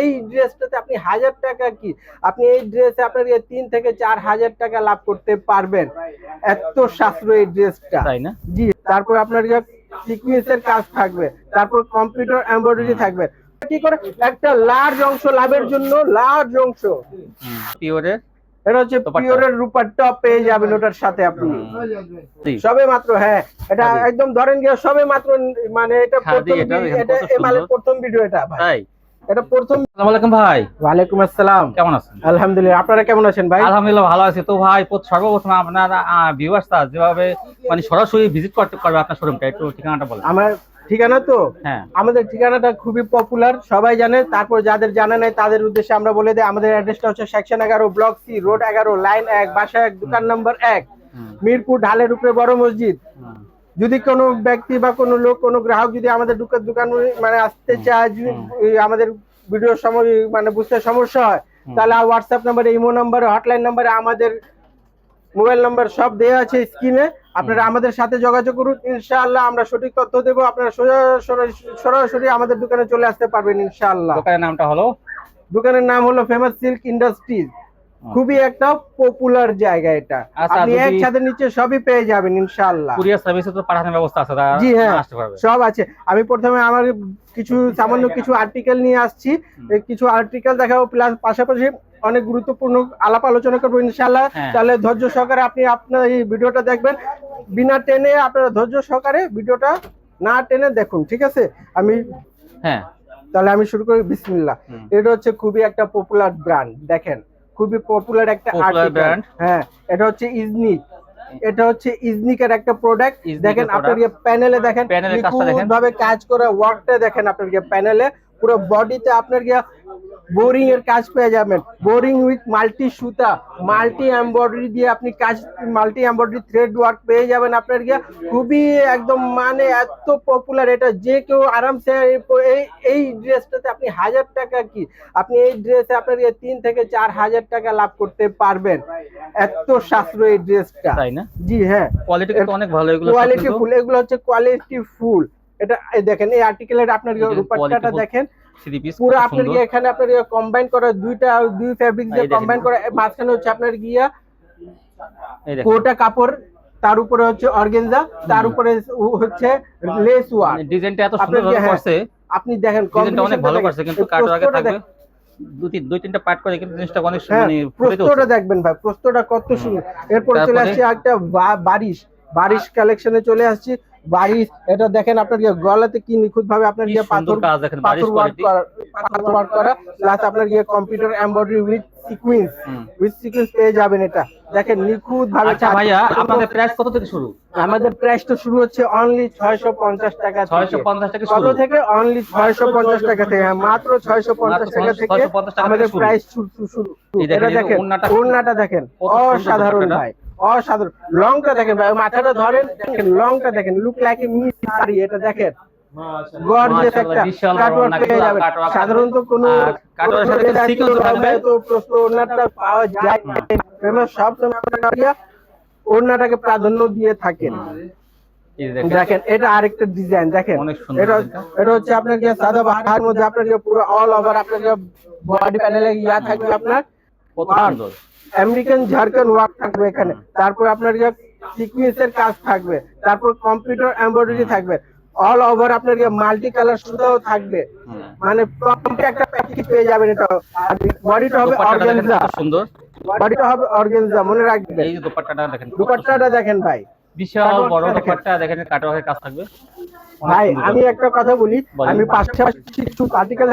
এই ড্রেসটাতে আপনি হাজার টাকা কি? আপনি এই ড্রেসে আপনার ইয়ে তিন থেকে চার হাজার টাকা লাভ করতে পারবেন। এত সাশ্রয়ী ড্রেসটা। তাই না? জি তারপর আপনার সিকুয়েন্সের কাজ থাকবে। তারপর কম্পিউটার এমব্রয়ডারি থাকবে। কি করে? একটা লার্জ অংশ লাভের জন্য লার্জ অংশ। পিওরের? এটা হচ্ছে। পিওরের রূপার টপ পেয়ে যাবেন ওটার সাথে আপনি। সবে মাত্র হ্যাঁ। এটা একদম ধরেন গিয়ে সবে মাত্র মানে এটা প্রথম এটা মালের প্রথম ভিডিও এটা ভাই। এটা প্রথম আসসালামু আলাইকুম ভাই। ওয়ালাইকুম আসসালাম। কেমন আছেন? আলহামদুলিল্লাহ আপনারা কেমন আছেন ভাই? আলহামদুলিল্লাহ ভালো আছি। তো ভাই সর্বপ্রথম আপনার ভিউয়ার্সটা যেভাবে মানে সরাসরি ভিজিট করতে পারবে আপনার শোরুমটা একটু ঠিকানাটা বলেন। আমার ঠিকানা তো? হ্যাঁ। আমাদের ঠিকানাটা খুবই পপুলার সবাই জানে। তারপর যাদের জানা নাই তাদের উদ্দেশ্যে আমরা বলে দিই আমাদের অ্যাড্রেসটা হচ্ছে সেকশন এগারো ব্লক সি রোড এগারো লাইন এক বাসা এক দোকান নম্বর এক মিরপুর ঢালের উপরে বড় মসজিদ। যদি কোনো ব্যক্তি বা কোনো লোক কোনো গ্রাহক যদি আমাদের দোকান দোকান মানে আসতে চায় আমাদের ভিডিও সময় মানে বুঝতে সমস্যা হয় তাহলে হোয়াটসঅ্যাপ নাম্বারে ইমো নাম্বারে হটলাইন নাম্বারে আমাদের মোবাইল নাম্বার সব দেওয়া আছে স্ক্রিনে আপনারা আমাদের সাথে যোগাযোগ করুন ইনশাআল্লাহ আমরা সঠিক তথ্য দেবো আপনারা সরাসরি আমাদের দোকানে চলে আসতে পারবেন ইনশাআল্লাহ। দোকানের নামটা হলো? দোকানের নাম হলো ফেমাস সিল্ক ইন্ডাস্ট্রিজ খুবই একটা পপুলার জায়গা এটা। আচ্ছা, আপনি এক ছাদের নিচে সবই পেয়ে যাবেন ইনশাআল্লাহ। কুরিয়ার সার্ভিসে তো পাঠানোর ব্যবস্থা আছে জি হ্যাঁ সব আছে। আমি প্রথমে আমার কিছু সামান্য কিছু আর্টিকেল নিয়ে আসছি। কিছু আর্টিকেল দেখাবো প্লাস পাশাপাশি অনেক গুরুত্বপূর্ণ আলাপ আলোচনা করব ইনশাআল্লাহ। হ্যাঁ। তাহলে ধৈর্য সহকারে আপনি আপনার এই ভিডিওটা দেখবেন। বিনা টেনে আপনারা ধৈর্য সহকারে ভিডিওটা না টেনে দেখুন ঠিক আছে? আমি হ্যাঁ। তাহলে আমি শুরু করি বিসমিল্লাহ। এটা হচ্ছে খুবই একটা পপুলার ব্র্যান্ড দেখেন। খুবই পপুলার একটা ব্র্যান্ড হ্যাঁ এটা হচ্ছে ইজনি এটা হচ্ছে ইজনিকের একটা প্রোডাক্ট দেখেন আপনার product। প্যানেলে দেখেন। ভাবে কাজ করা ওয়ার্কটা দেখেন আপনার প্যানেলে পুরো বডিতে আপনার গিয়ে বোরিং এর কাজ পেয়ে যাবেন। বোরিং উইথ মাল্টি সুতা মাল্টি এমব্রয়ডারি দিয়ে আপনি কাজ মাল্টি এমব্রয়ডারি থ্রেড ওয়ার্ক পেয়ে যাবেন আপনার গিয়ে। খুবই একদম মানে এত পপুলার এটা। যে কেউ আরামসে এই- এই ড্রেসটাতে আপনি হাজার টাকা কি আপনি এই ড্রেসে আপনার গিয়ে তিন থেকে চার হাজার টাকা লাভ করতে পারবেন। এত এই ড্রেসটা তাই না? জি হ্যাঁ। কোয়ালিটি অনেক ভালো এগুলো কোয়ালিটি ফুল এগুলো হচ্ছে কোয়ালিটি ফুল এটা দেখেন এই আর্টিকেলের আপনার full দেখেন। থ্রি পিস পুরো আপনার গিয়ে এখানে আপনার কম্বাইন করা দুইটা দুই ফেব্রিক দিয়ে কম্বাইন করা মাঝখানে হচ্ছে আপনার গিয়া কোটা কাপড় তার উপরে হচ্ছে অর্গেনজা তার উপরে হচ্ছে লেস ওয়ার্ক ডিজাইনটা এত সুন্দর হ্যাঁ, করছে। আপনি দেখেন ডিজাইনটা অনেক ভালো করছে কিন্তু কাটার আগে থাকবে। দুই দুই তিনটা পার্ট করে কিন্তু জিনিসটা অনেক হ্যাঁ মানে প্রস্তটা দেখবেন ভাই প্রস্তটা কত সুন্দর। এরপর চলে আসছে একটা বারিশ। বারিশ কালেকশনে চলে আসছি। বারিশ এটা দেখেন আপনার গলাতে কি নিখুঁত ভাবে আপনার গিয়ে পাথর পাথর ওয়ার্ক করা পাথর ওয়ার্ক করা প্লাস আপনার গিয়ে computer embroidery with sequence with sequence পেয়ে যাবেন এটা। দেখেন নিখুঁত ভাবে আচ্ছা ভাইয়া আপনাদের প্রাইস কত থেকে শুরু? আমাদের প্রাইসটা শুরু হচ্ছে অনলি ছয়শো পঞ্চাশ টাকা থেকে। 650 টাকা শুরু। থেকে? অনলি ছয়শো পঞ্চাশ টাকা থেকে। মাত্র ছয়শো পঞ্চাশ মাত্র টাকা থেকে 650 আমাদের থেকে শুরু। শুরু। এটা দেখেন ওড়নাটা দেখেন। অসাধারণ ভাই। অসাধারণ। লংটা দেখেন ভাই মাথাটা ধরেন দেখেন লংটা দেখেন লুক লাইক শাড়ি এটা দেখেন। গর্জিয়াস একটা পেয়ে যাবেন। সাধারণত কোনো আর কাটওয়ার্কের সাথে কোনো থাকবে। তো প্রশ্ন ওড়নাটা পাওয়া যায়। ফেমাস সব সময় আপনারা ওড়নাটাকে প্রাধান্য দিয়ে থাকেন। দেখেন, এটা আরেকটা ডিজাইন দেখেন। এটা এটা হচ্ছে আপনার যে সাদা বাহার মধ্যে আপনার পুরো অল ওভার আপনার বডি প্যানেলে ইয়া থাকবে আপনার। সুন্দর। আমেরিকান ঝাড়খন্ড ওয়ার্ক থাকবে এখানে। তারপর আপনার সিকুয়েন্সের কাজ থাকবে তারপর কম্পিউটার এমব্রয়ডারি থাকবে। অল ওভার আপনার মাল্টি কালার সুতাও থাকবে। মানে কমপ্লিট একটা প্যাকেজ পেয়ে যাবেন এটা। বডিটা হবে অর্গানজা সুন্দর। বডিটা হবে অর্গানজা মনে রাখবেন। এই দোপাট্টাটা দেখেন দুপাট্টাটা দেখেন ভাই। বিশাল বড়। দোপাট্টা দেখেন কাটওয়ার্কের কাজ থাকবে। ভাই আমি একটা কথা বলি আমি পাশাপাশি কিছু আর্টিকেল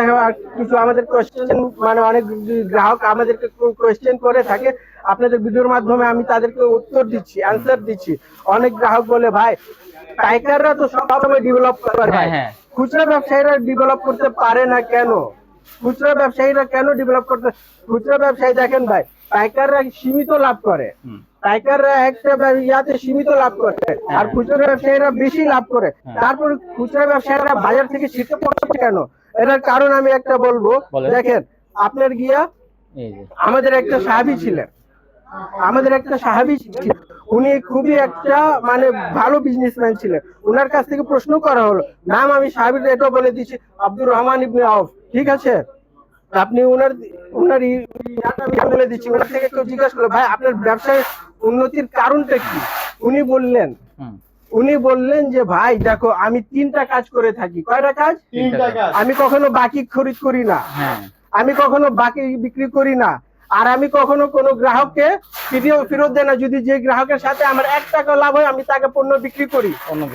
কিছু আমাদের কোয়েশ্চেন মানে অনেক গ্রাহক আমাদেরকে কোয়েশ্চেন করে থাকে। আপনাদের ভিডিওর মাধ্যমে আমি তাদেরকে উত্তর দিচ্ছি অ্যান্সার দিচ্ছি। অনেক গ্রাহক বলে ভাই পাইকাররা তো সবসময় ডেভেলপ করে হ্যাঁ, ভাই। হ্যাঁ। খুচরা ব্যবসায়ীরা ডেভেলপ করতে পারে না কেন? খুচরা ব্যবসায়ীরা কেন ডেভেলপ করতে খুচরা ব্যবসায়ী দেখেন ভাই পাইকাররা সীমিত লাভ করে। পাইকাররা একটা ইয়াতে সীমিত লাভ করে। আর খুচরা ব্যবসায়ীরা বেশি লাভ করে। হ্যাঁ। তারপর খুচরা ব্যবসায়ীরা বাজার থেকে ছিটকে পড়ছে কেন? এটার কারণ আমি একটা বলব। দেখেন আপনার গিয়া আমাদের একটা সাহাবি ছিলেন। আমাদের একটা সাহাবি ছিলেন। উনি খুবই একটা মানে ভালো বিজনেসম্যান ছিলেন। ওনার কাছ থেকে প্রশ্ন করা হলো নাম আমি সাহাবির এটা বলে দিচ্ছি আব্দুর রহমান ইবনে আউফ। ঠিক আছে? আপনি ওনার ওনার আমি বলে দিচ্ছি ওনার থেকে কেউ জিজ্ঞাসা করল ভাই আপনার ব্যবসায় উন্নতির কারণটা কি? উনি বললেন উনি বললেন যে ভাই দেখো আমি তিনটা কাজ করে থাকি। কয়টা কাজ? আমি কখনো বাকি খরিদ করি না। হ্যাঁ। আমি কখনো বাকি বিক্রি করি না। আর আমি কখনো কোনো গ্রাহককে ফিরিয়ে ফেরত দেয় না। যদি যে গ্রাহকের সাথে আমার এক টাকা লাভ হয় আমি তাকে পণ্য বিক্রি করি।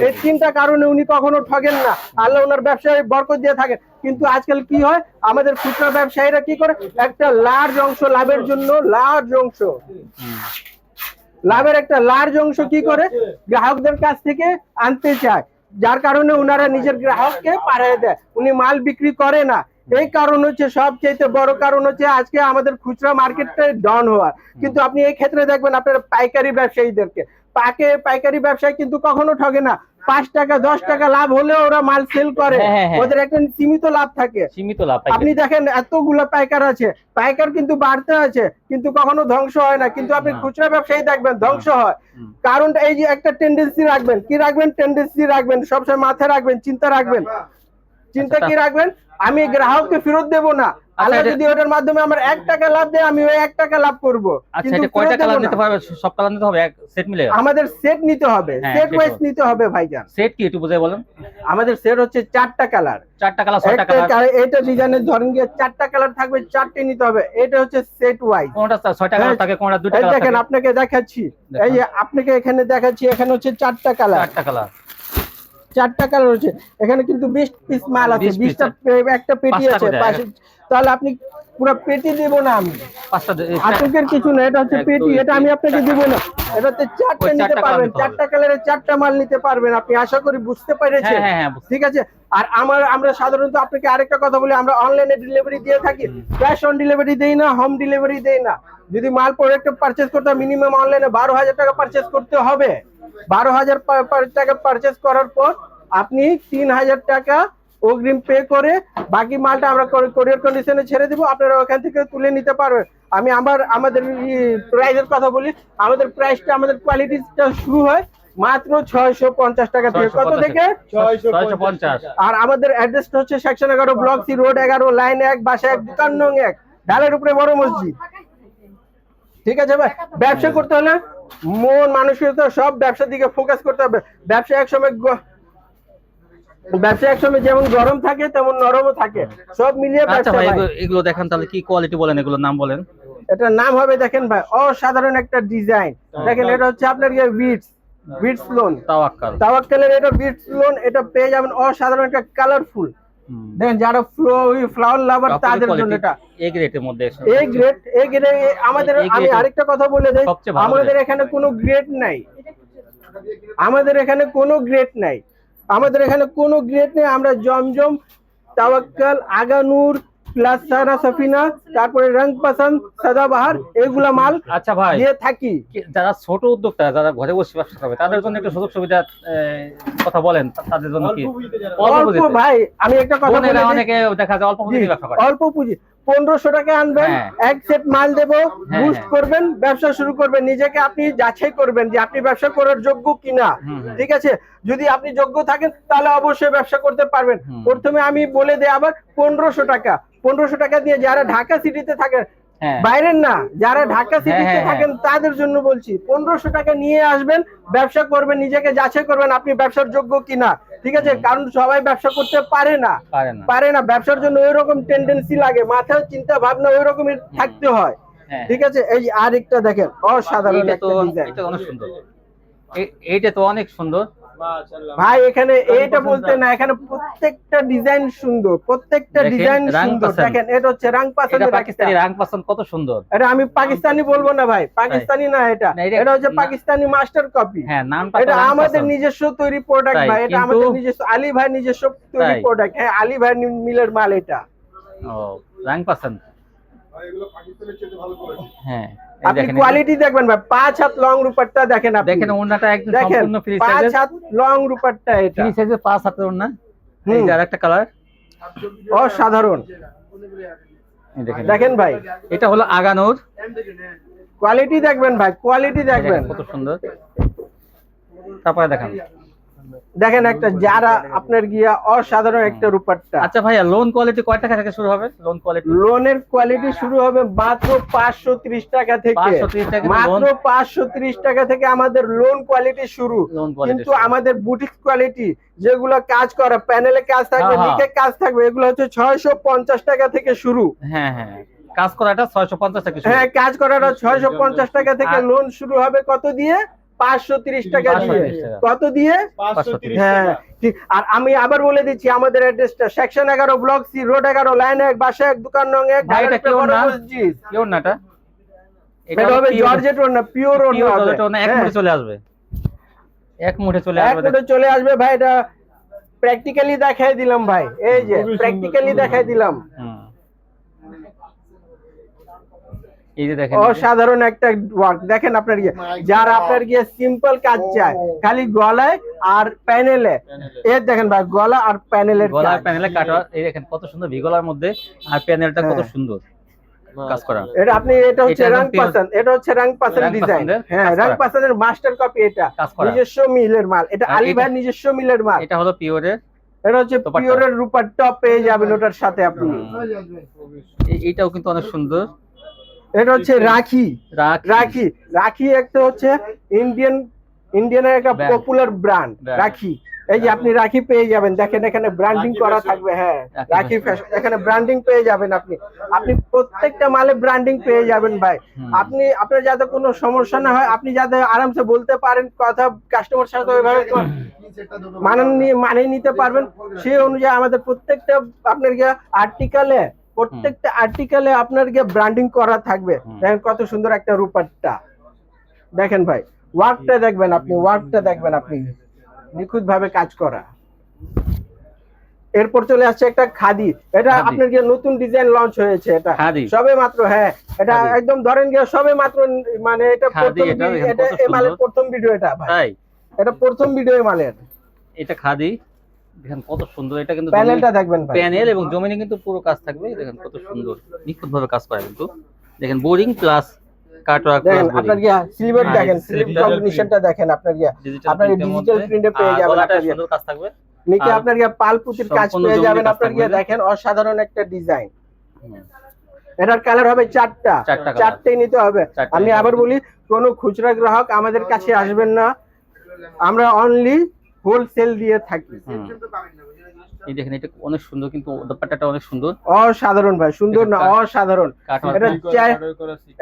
এই তিনটা কারণে উনি কখনো ঠগেন না। আল্লাহ ওনার ব্যবসায় বরকত দিয়ে থাকেন। কিন্তু আজকাল কি হয়? আমাদের খুচরা ব্যবসায়ীরা কি করে? একটা লার্জ অংশ লাভের জন্য লার্জ অংশ। লাভের একটা লার্জ অংশ কি করে? গ্রাহকদের কাছ থেকে আনতে চায়। যার কারণে ওনারা নিজের গ্রাহককে পাঠিয়ে দেয়। উনি মাল বিক্রি করে না। এই কারণ হচ্ছে সবচেয়ে বড় কারণ হচ্ছে, আজকে আমাদের খুচরা মার্কেটটা ডাউন হওয়ার। কিন্তু আপনি এই ক্ষেত্রে দেখবেন, আপনার পাইকারি ব্যবসায়ীদেরকে পাকে পাইকারি ব্যবসায় কিন্তু কখনো ঠগে না। পাঁচ টাকা দশ টাকা লাভ হলেও ওরা মাল সেল করে। হ্যাঁ, হ্যাঁ, হ্যাঁ। ওদের একটা সীমিত লাভ থাকে। সীমিত লাভ আপনি দেখেন এতগুলো পাইকার আছে। পাইকার কিন্তু বাড়তে আছে কিন্তু কখনো ধ্বংস হয় না। কিন্তু আপনি। খুচরা ব্যবসায়ী দেখবেন ধ্বংস হয়। কারণটা এই যে একটা টেন্ডেন্সি রাখবেন। কি রাখবেন? টেন্ডেন্সি রাখবেন। সবসময় মাথায় রাখবেন চিন্তা রাখবেন। চিন্তা আচ্ছা, কি রাখবেন? আমি গ্রাহককে ফেরত দেব না। আল্লাহ যদি ওটার মাধ্যমে আমার টাকা লাভ দেয় আমি ওই টাকা লাভ করব। আচ্ছা কিন্তু এটা কয়টা কালার নিতে পারবে সব কালার নিতে হবে? এক সেট মিলে আমাদের সেট নিতে হবে। হ্যাঁ, সেট সেট ওয়াইজ নিতে হবে ভাইজান। সেট কি একটু বুঝাই বলেন? আমাদের সেট হচ্ছে চারটা কালার কালার কালার এটা ডিজাইনের ধরেন গিয়ে কালার থাকবে চারটে নিতে হবে। এটা হচ্ছে সেট ওয়াইজ কোনটা কালার হ্যাঁ, থাকে কোনটা কালার দেখেন আপনাকে দেখাচ্ছি। এই যে আপনাকে এখানে দেখাচ্ছি এখানে হচ্ছে চারটা কালার চারটা কালার চারটা কালার হচ্ছে এখানে কিন্তু বিশ পিস মাল আছে বিশটা একটা পেটি আছে তাহলে আপনি পুরো পেটি দিব না আমি। আটকের কিছু না এটা হচ্ছে পেটি এটা আমি আপনাকে। দিব না। এটাতে চারটা নিতে পারবেন। চারটা কালারের চারটা মাল নিতে পারবেন আপনি আশা করি বুঝতে পেরেছেন। হ্যাঁ হ্যাঁ হ্যাঁ ঠিক আছে? আর আমার আমরা সাধারণত আপনাকে আরেকটা কথা বলি আমরা অনলাইনে ডেলিভারি দিয়ে থাকি। ক্যাশ অন ডেলিভারি দেই না হোম ডেলিভারি দেই না। যদি মাল প্রোডাক্ট পারচেজ করতে মিনিমাম অনলাইনে বারো হাজার টাকা পারচেজ করতে হবে। বারো হাজার টাকা পারচেজ করার পর আপনি তিন হাজার টাকা অগ্রিম পে করে বাকি মালটা আমরা কোরিয়ার কন্ডিশনে ছেড়ে দিব। আপনারা ওখান থেকে তুলে নিতে পারবেন। আমি আমার আমাদের প্রাইসের কথা বলি। আমাদের প্রাইসটা আমাদের কোয়ালিটিটা শুরু হয় মাত্র ছয়শো পঞ্চাশ টাকা থেকে। কত থেকে? আর আমাদের অ্যাড্রেসটা হচ্ছে সেকশন এগারো ব্লক সি রোড এগারো লাইন এক বাসা এক দোকান নং এক ডালের উপরে বড় মসজিদ। ঠিক আছে ভাই? ব্যবসা করতে হলে মন মানসিকতা সব ব্যবসার দিকে ফোকাস করতে হবে। ব্যবসা এক সময় ব্যবসা এক সময় যেমন গরম থাকে তেমন নরমও থাকে। সব মিলিয়ে আচ্ছা ব্যবসা ভাই। এগুলো- এগুলো দেখান তাহলে কি কোয়ালিটি বলেন এগুলোর নাম বলেন? এটার নাম হবে দেখেন ভাই অসাধারণ একটা ডিজাইন দেখেন এটা হচ্ছে আপনার বিটস বিটস লোন তাওয়াক্কাল। তাওয়াক্কালের এটা বিটস লোন এটা পেয়ে যাবেন অসাধারণ একটা কালারফুল। দেখেন যারা ফ্লো ফ্লাওয়ার লাভার তাদের জন্য এটা এ গ্রেডের মধ্যে এ গ্রেড এ গ্রেড আমাদের আমি আরেকটা কথা বলে দেই আমাদের এখানে কোনো গ্রেড নাই। আমাদের এখানে কোনো গ্রেড নাই। আমাদের এখানে কোনো গ্রেড নেই। আমরা জমজম তাওয়াক্কাল আগানুর প্লাস সারা সফিনা তারপরে রং পাসান সাদাবাহার এগুলা মাল আচ্ছা ভাই। দিয়ে থাকি। যারা ছোট উদ্যোক্তা যারা ঘরে বসে ব্যবসা করবে তাদের জন্য একটু সুযোগ সুবিধা কথা বলেন তাদের জন্য কি? অল্প ভাই আমি একটা কথা বলে অনেকে দেখা যায় অল্প পুঁজি ব্যবসা করে। অল্প পুঁজি। পনেরোশো টাকা আনবেন হ্যাঁ। এক সেট মাল দেবো হ্যাঁ, বুস্ট হ্যাঁ। করবেন ব্যবসা শুরু করবেন নিজেকে আপনি যাচাই করবেন যে আপনি ব্যবসা করার যোগ্য কিনা। ঠিক আছে যদি আপনি যোগ্য থাকেন তাহলে অবশ্যই ব্যবসা করতে পারবেন প্রথমে আমি বলে দেয় আবার পনেরোশো টাকা পনেরোশো টাকা দিয়ে যারা ঢাকা সিটিতে থাকেন হ্যাঁ বাইরের না যারা ঢাকা সিটিতে হ্যাঁ, হ্যাঁ। থাকেন তাদের জন্য বলছি পনেরোশো টাকা নিয়ে আসবেন ব্যবসা করবেন নিজেকে যাচাই করবেন আপনি ব্যবসার যোগ্য কিনা ঠিক আছে? কারণ সবাই ব্যবসা করতে পারে না। পারে না। ব্যবসার জন্য ওই রকম টেন্ডেন্সি লাগে মাথায় চিন্তা ভাবনা ওই রকমই থাকতে হয় হ্যাঁ। ঠিক আছে? এই আরেকটা দেখেন অসাধারণ একটা ডিজাইন এটা অনেক সুন্দর। এইটা তো অনেক সুন্দর। ভাই এখানে এটা বলতে না এখানে প্রত্যেকটা ডিজাইন সুন্দর প্রত্যেকটা ডিজাইন সুন্দর। দেখেন এটা হচ্ছে রাং পাসানের পাকিস্তানি। রাং পাসন্দ কত সুন্দর। এটা আমি পাকিস্তানি বলব না ভাই পাকিস্তানি না এটা। এটা- হচ্ছে পাকিস্তানি মাস্টার কপি হ্যাঁ নামটা এটা আমাদের নিজস্ব তৈরি প্রোডাক্ট ভাই এটা আমাদের নিজস্ব আলী ভাই নিজস্ব তৈরি প্রোডাক্ট হ্যাঁ আলী ভাই মিলের মাল এটা। ও রাং পাসন্দ হ্যাঁ আপনি কোয়ালিটি দেখবেন ভাই পাঁচ হাত লং রূপারটা দেখেন আপনি। দেখেন ওনাটা একদম সম্পূর্ণ ফ্রি পাঁচ হাত লং রূপারটা এটা। ফ্রি সাইজের পাঁচ হাতের ওনা হুম। এই যে আরেকটা কালার অসাধারণ। দেখেন। দেখেন ভাই। এটা হলো আগানোর। কোয়ালিটি দেখবেন ভাই কোয়ালিটি দেখেন দেখবেন। কত সুন্দর। তারপরে দেখেন। দেখেন একটা যারা আপনার গিয়া অসাধারণ একটা রূপারটা। আচ্ছা ভাইয়া লোন কোয়ালিটি কয় টাকা থেকে শুরু হবে? লোন কোয়ালিটি লোনের কোয়ালিটি শুরু হবে মাত্র পাঁচশো ত্রিশ টাকা থেকে। 530 টাকা মাত্র loan। পাঁচশো ত্রিশ টাকা থেকে আমাদের লোন কোয়ালিটি শুরু। কিন্তু আমাদের বুটিক কোয়ালিটি যেগুলো কাজ করা প্যানেলে কাজ থাকবে হ্যাঁ, হ্যাঁ। নিচে কাজ থাকবে এগুলো হচ্ছে ছয়শো পঞ্চাশ টাকা থেকে শুরু। হ্যাঁ হ্যাঁ। কাজ করাটা ছয়শো পঞ্চাশ টাকা শুরু। হ্যাঁ কাজ করাটা ছয়শো পঞ্চাশ টাকা থেকে লোন শুরু হবে কত দিয়ে? পাঁচশো তিরিশ টাকা দিয়ে। কত দিয়ে? হ্যাঁ। আর আমি আবার বলে দিচ্ছি আমাদের অ্যাড্রেসটা সেকশন এগারো ব্লক সি রোড এগারো লাইন এক বাসা এক দোকান নং এক কেউ না? মসজিদ। পিওর না এটা এটা হবে জর্জেট না পিওর না হবে। জর্জেট না এক মুঠে চলে আসবে। এক মুঠে চলে এক আসবে। চলে আসবে ভাই এটা প্র্যাকটিক্যালি দেখাই দিলাম ভাই। এই যে প্র্যাকটিক্যালি দেখাই দিলাম হুম। এই যে দেখেন অসাধারণ একটা ওয়ার্ক দেখেন আপনার গিয়ে যারা আপনার গিয়ে সিম্পল কাজ চায় খালি গলায় আর প্যানেলে এর দেখেন ভাই গলা আর প্যানেলের কাজ। প্যানেলে কাটা এই দেখেন কত সুন্দর ভিগলার মধ্যে আর প্যানেলটা কত হ্যাঁ। সুন্দর কাজ করা। এটা আপনি এটা হচ্ছে এটা রাং পাসান এটা হচ্ছে রাং পাসান ডিজাইন হ্যাঁ কাজ রাং পাসানের মাস্টার কপি এটা। নিজস্ব মিলের মাল। এটা আলী ভাইয়ের নিজস্ব মিলের মাল। এটা হলো পিওরের এটা হচ্ছে পিওরের রূপার টপ পেয়ে যাবেন ওটার সাথে আপনি। এইটাও কিন্তু অনেক সুন্দর। এটা হচ্ছে রাখি। রাখি। রাখি। একটা হচ্ছে ইন্ডিয়ান ইন্ডিয়ানের একটা পপুলার ব্র্যান্ড রাখি। এই যে আপনি রাখি পেয়ে যাবেন দেখেন এখানে ব্র্যান্ডিং করা থাকবে হ্যাঁ রাখি এখানে ব্র্যান্ডিং পেয়ে যাবেন আপনি। আপনি প্রত্যেকটা মালে ব্র্যান্ডিং পেয়ে যাবেন ভাই। আপনি আপনার যাতে কোনো সমস্যা না হয় আপনি যাতে আরামসে বলতে পারেন কথা কাস্টমার সাথে ওইভাবে মানান নিয়ে মানিয়ে নিতে পারবেন। সেই অনুযায়ী আমাদের প্রত্যেকটা আপনার আর্টিকেলে প্রত্যেকটা আর্টিকেলে আপনার গিয়ে ব্র্যান্ডিং করা থাকবে। দেখেন কত সুন্দর একটা রূপারটা দেখেন ভাই ওয়ার্কটা দেখবেন আপনি ওয়ার্কটা দেখবেন আপনি। নিখুঁত ভাবে কাজ করা। এরপর চলে আসছে একটা খাদি। এটা আপনার গিয়ে নতুন ডিজাইন লঞ্চ হয়েছে এটা। সবে মাত্র হ্যাঁ এটা একদম ধরেন গিয়ে সবে মাত্র মানে এটা প্রথম এটা ভি- দেখেন এটা কত এই মালের প্রথম ভিডিও এটা ভাই। এটা প্রথম ভিডিও মালের। এটা খাদি। দেখেন কত সুন্দর এটা কিন্তু প্যানেলটা দেখবেন প্যানেল এবং জমিনে কিন্তু পুরো কাজ থাকবে দেখেন কত সুন্দর নিখুঁত ভাবে কাজ করা কিন্তু। দেখেন বোরিং প্লাস কাটওয়ার্ক দেখেন আপনার সিলভার হ্যাঁ, দেখেন স্লিপ কম্বিনেশনটা দেখেন আপনার গিয়া। ডিজিটাল আপনার ডিজিটাল প্রিন্টে পেয়ে যাবেন আপনার সুন্দর কাজ থাকবে। নিচে আপনার গিয়া পালপুতির কাজ পেয়ে যাবেন আপনার দেখেন অসাধারণ একটা ডিজাইন এটার কালার হবে চারটা। চারটা চারটেই নিতে হবে। আমি আবার বলি কোনো খুচরা গ্রাহক আমাদের কাছে আসবেন না। আমরা অনলি হোলসেল দিয়ে থাকি। এই দেখেন এটা অনেক সুন্দর কিন্তু দোপাট্টাটা অনেক সুন্দর। অসাধারণ ভাই সুন্দর না অসাধারণ। এটা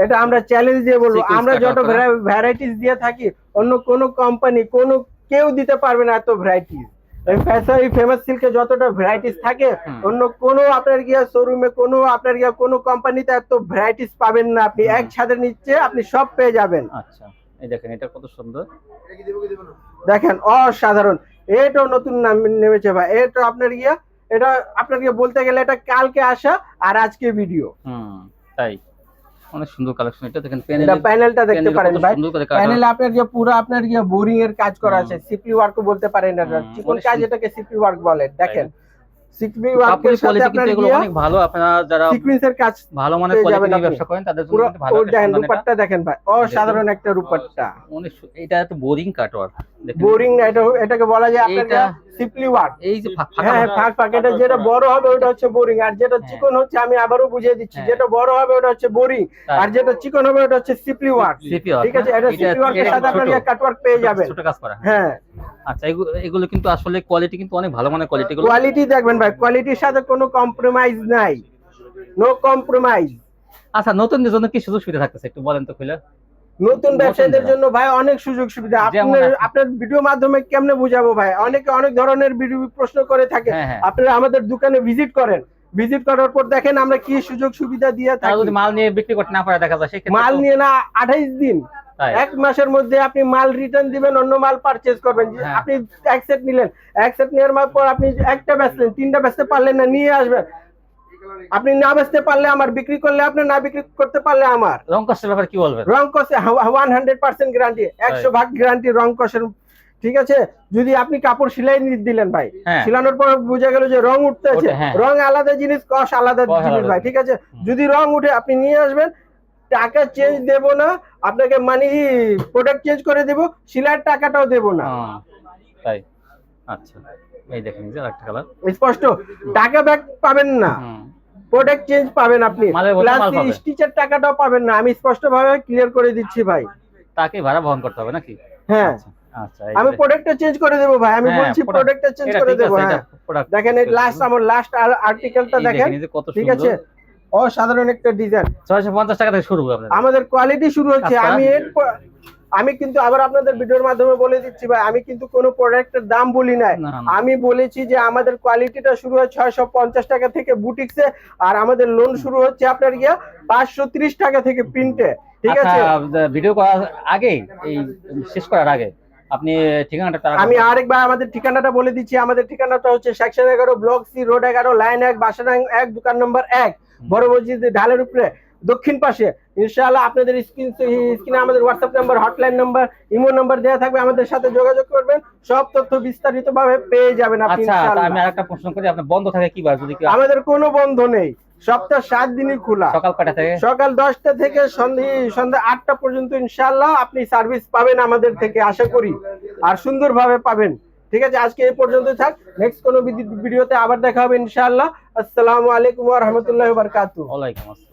এটা আমরা চ্যালেঞ্জ দিয়ে বলব। আমরা যত ভ্যারাইটিস দিয়ে থাকি অন্য কোনো কোম্পানি কোনো কেউ দিতে পারবে না এত ভ্যারাইটিস এই ফ্যাশন ফেমাস সিল্কে যতটা ভ্যারাইটিস থাকে অন্য কোনো আপনার গিয়া শোরুমে কোনো আপনার গিয়া কোনো কোম্পানিতে এত ভ্যারাইটিস পাবেন না। আপনি এক ছাদের নিচে আপনি সব পেয়ে যাবেন। আচ্ছা। এই দেখেন এটা কত সুন্দর। দেখেন অসাধারণ। এটাও নতুন নাম নেমেছে ভাই। এটা আপনার গিয়া এটা বলতে গেলে এটা কালকে আসা আর আজকে ভিডিও হুম তাই। অনেক সুন্দর কালেকশন এটা দেখেন এটা প্যানেল প্যানেলটা দেখতে পারেন ভাই। সুন্দর করে কাটা। প্যানেলে আপনার যে পুরো আপনার যে বোরিং এর কাজ করা আছে সিপি ওয়ার্কও বলতে পারেন এটা। চিকন কাজ এটাকে সিপি ওয়ার্ক বলে। দেখেন ভালো। আপনারা যারা সিকোয়েন্সের কাজ ভালো মানের কোয়ালিটি ব্যবসা করেন তাদের জন্য ভালো রূপারটা দেখেন ভাই অসাধারণ একটা রূপারটা এটা একটা বোরিং কাটওয়ার্ক বোরিং না এটা এটাকে বলা যায় আপনার সিপলি এই যে ফাঁক ফাঁকা হ্যাঁ ফাঁক ফাঁক এটা যেটা বড় হবে ওটা হচ্ছে বোরিং আর যেটা হ্যাঁ। চিকন হচ্ছে আমি আবারও বুঝিয়ে দিচ্ছি হ্যাঁ। যেটা বড় হবে ওটা হচ্ছে বোরিং আর যেটা চিকন হবে ওটা হচ্ছে সিপলি ঠিক আছে? এটা সিপলি ওয়ার্কের সাথে কাটওয়ার্ক পেয়ে যাবেন। ছোট কাজ করা। হ্যাঁ। আচ্ছা এগুলো এগুলো কিন্তু আসলে কোয়ালিটি কিন্তু অনেক ভালো মানের কোয়ালিটি কোয়ালিটি দেখবেন ভাই কোয়ালিটির সাথে কোনো কম্প্রোমাইজ নাই। নো কম্প্রোমাইজ আচ্ছা নতুনদের জন্য কি সুযোগ সুবিধা থাকতেছে? একটু বলেন তো খুলে। নতুন ব্যবসায়ীদের। জন্য ভাই অনেক সুযোগ সুবিধা। আপনার আপনার ভিডিও মাধ্যমে কেমনে বুঝাবো ভাই? অনেকে অনেক ধরনের ভিডিও প্রশ্ন করে থাকে। হ্যাঁ, হ্যাঁ। আপনারা আমাদের দোকানে ভিজিট করেন। ভিজিট করার পর দেখেন আমরা কি সুযোগ সুবিধা দিয়ে থাকি যদি মাল নিয়ে বিক্রি করতে না পারে দেখা যায় মাল নিয়ে না আঠাইশ দিন। এক মাসের মধ্যে আপনি মাল রিটার্ন দিবেন অন্য মাল পারচেজ করবেন। হ্যাঁ। আপনি এক সেট নিলেন। এক সেট নেওয়ার পর আপনি একটা বেচলেন তিনটা বেচতে পারলেন না নিয়ে আসবেন। আপনি না বেচতে পারলে আমার বিক্রি করলে আপনি না বিক্রি করতে পারলে আমার। রং কষ্টের ব্যাপারে কি বলবেন? রং কষে ওয়ান হান্ড্রেড পার্সেন্ট গ্যারান্টি একশো ভাগ গ্যারান্টি রং কষের ঠিক আছে? যদি আপনি কাপড় সেলাই দিলেন ভাই হ্যাঁ। সেলানোর পর বোঝা গেল যে রং উঠতেছে হ্যাঁ। রং আলাদা জিনিস কষ আলাদা জিনিস ভাই ঠিক আছে? যদি রং উঠে আপনি নিয়ে আসবেন টাকা চেঞ্জ দেব না আপনাকে মানে প্রোডাক্ট চেঞ্জ করে দেব সেলাইয়ের টাকাটাও দেব না। হ্যাঁ, তাই। আচ্ছা। এই দেখেন যে আরেকটা কালার স্পষ্ট টাকা ব্যাক পাবেন না। প্রোডাক্ট চেঞ্জ পাবেন আপনি। প্লাস স্টিচের টাকাটাও পাবেন না। আমি স্পষ্ট ভাবে ক্লিয়ার করে দিচ্ছি ভাই। তাকে ভাড়া বহন করতে হবে নাকি? হ্যাঁ। আচ্ছা আচ্ছা আমি প্রোডাক্টটা চেঞ্জ করে দেবো ভাই। আমি হ্যাঁ, বলছি প্রোডাক্টটা চেঞ্জ করে দেবো হ্যাঁ। দেখেন এই লাস্ট আমার লাস্ট আর্টিকেলটা দেখেন ঠিক আছে? অসাধারণ একটা ডিজাইন ছয়শো পঞ্চাশ টাকা থেকে শুরু আমাদের কোয়ালিটি শুরু হচ্ছে। আমি এর আমি কিন্তু আবার আপনাদের ভিডিওর মাধ্যমে বলে দিচ্ছি ভাই আমি কিন্তু কোনো প্রোডাক্টের দাম বলি নাই। আমি বলেছি যে আমাদের কোয়ালিটিটা শুরু হয় ছয়শো পঞ্চাশ টাকা থেকে বুটিক্সে আর আমাদের লোন শুরু হচ্ছে আপনার গিয়া পাঁচশো ত্রিশ টাকা থেকে প্রিন্টে ঠিক আছে? আচ্ছা ভিডিও করার আগে এই শেষ করার আগে আপনি ঠিকানাটা আমি আরেকবার আমাদের ঠিকানাটা বলে দিচ্ছি আমাদের ঠিকানাটা হচ্ছে সেকশন এগারো ব্লক সি রোড এগারো লাইন এক বাসাডাং এক দোকান নম্বর এক বড় মসজিদ ঢালের উপরে। দক্ষিণ পাশে। ইনশাআল্লাহ আপনাদের স্ক্রিন স্ক্রিনে আমাদের WhatsApp number hotline number imo number দেওয়া থাকবে। আমাদের সাথে যোগাযোগ করবেন। সব তথ্য বিস্তারিত ভাবে পেয়ে যাবেন আপনি আচ্ছা। আমি আরেকটা প্রশ্ন করি আপনার বন্ধ থাকে কি বার? যদি আমাদের কোনো বন্ধ নেই। সপ্তাহ সাত দিনই খোলা। সকাল কয়টা থেকে? সকাল দশটা থেকে সন্ধে সন্ধ্যা আটটা পর্যন্ত ইনশাআল্লাহ আপনি সার্ভিস পাবেন আমাদের থেকে আশা করি। আর সুন্দরভাবে পাবেন। ঠিক আছে আজকে এই পর্যন্ত থাক। নেক্সট কোনো ভিডিওতে আবার দেখা হবে ইনশাআল্লাহ। আসসালামু আলাইকুম ওয়া রাহমাতুল্লাহি ওয়া বারাকাতুহু। ওয়ালাইকুম আসসালাম।